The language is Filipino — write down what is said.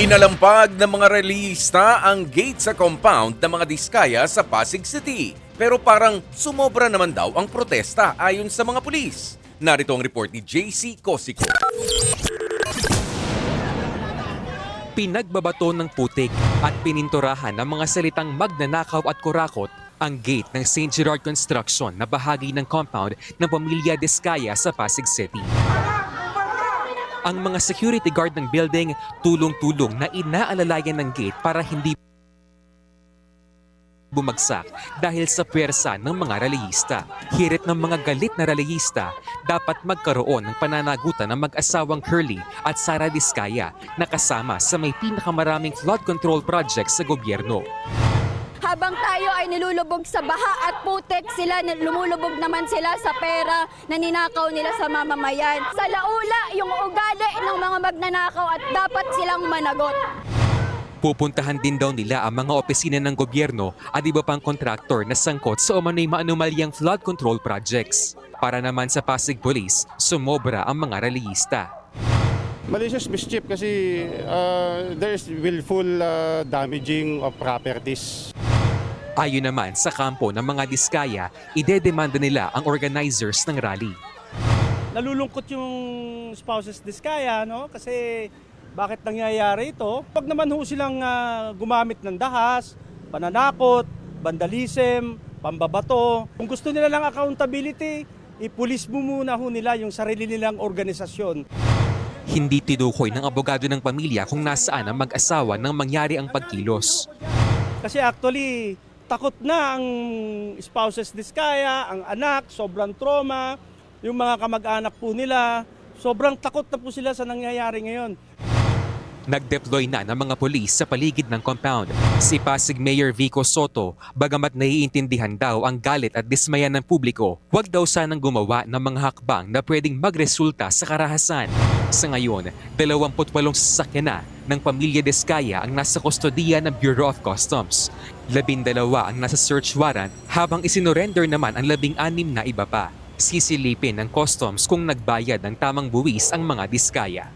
Inalampag ng mga relista ang gate sa compound ng mga diskaya sa Pasig City. Pero parang sumobra naman daw ang protesta ayon sa mga pulis. Narito ang report ni JC Cosico. Pinagbabato ng putik at pininturahan ng mga salitang magnanakaw at kurakot ang gate ng St. Gerard Construction na bahagi ng compound ng pamilya Descaya sa Pasig City. Ang mga security guard ng building tulong-tulong na inaalalayan ng gate para hindi bumagsak dahil sa pwersa ng mga reliyista. Hirit ng mga galit na reliyista, dapat magkaroon ng pananagutan ng mag-asawang Curly at Sara Diskaya na kasama sa may pinakamaraming flood control project sa gobyerno. Habang tayo ay nilulubog sa baha at putek, sila lumulubog naman sila sa pera na ninakaw nila sa mamamayan. Sa laula, yung ugali ng mga magnanakaw at dapat silang managot. Pupuntahan din daw nila ang mga opisina ng gobyerno at iba pang kontraktor na sangkot sa umano'y maanumalyang flood control projects. Para naman sa Pasig Police, sumobra ang mga reliyista. Malicious mischief kasi uh, there is willful uh, damaging of properties. Ayon naman sa kampo ng mga diskaya, idedemanda nila ang organizers ng rally. nalulungkot yung spouses diskaya, no? Kasi bakit nangyayari ito? Pag naman ho silang ah, gumamit ng dahas, pananakot, vandalism, pambabato, kung gusto nila ng accountability, ipulis mo muna ho nila yung sarili nilang organisasyon. Hindi tinukoy ng abogado ng pamilya kung nasaan ang mag-asawa nang mangyari ang pagkilos. Kasi actually, takot na ang spouses diskaya, ang anak, sobrang trauma, yung mga kamag-anak po nila, sobrang takot na po sila sa nangyayari ngayon. Nag-deploy na ng mga polis sa paligid ng compound. Si Pasig Mayor Vico Soto, bagamat naiintindihan daw ang galit at dismaya ng publiko, huwag daw sanang gumawa ng mga hakbang na pwedeng magresulta sa karahasan. Sa ngayon, 28 sasakyan na ng pamilya Descaya ang nasa kustodiya ng Bureau of Customs. Labindalawa ang nasa search warrant habang isinorender naman ang labing-anim na iba pa. Sisilipin ng customs kung nagbayad ng tamang buwis ang mga Diskaya.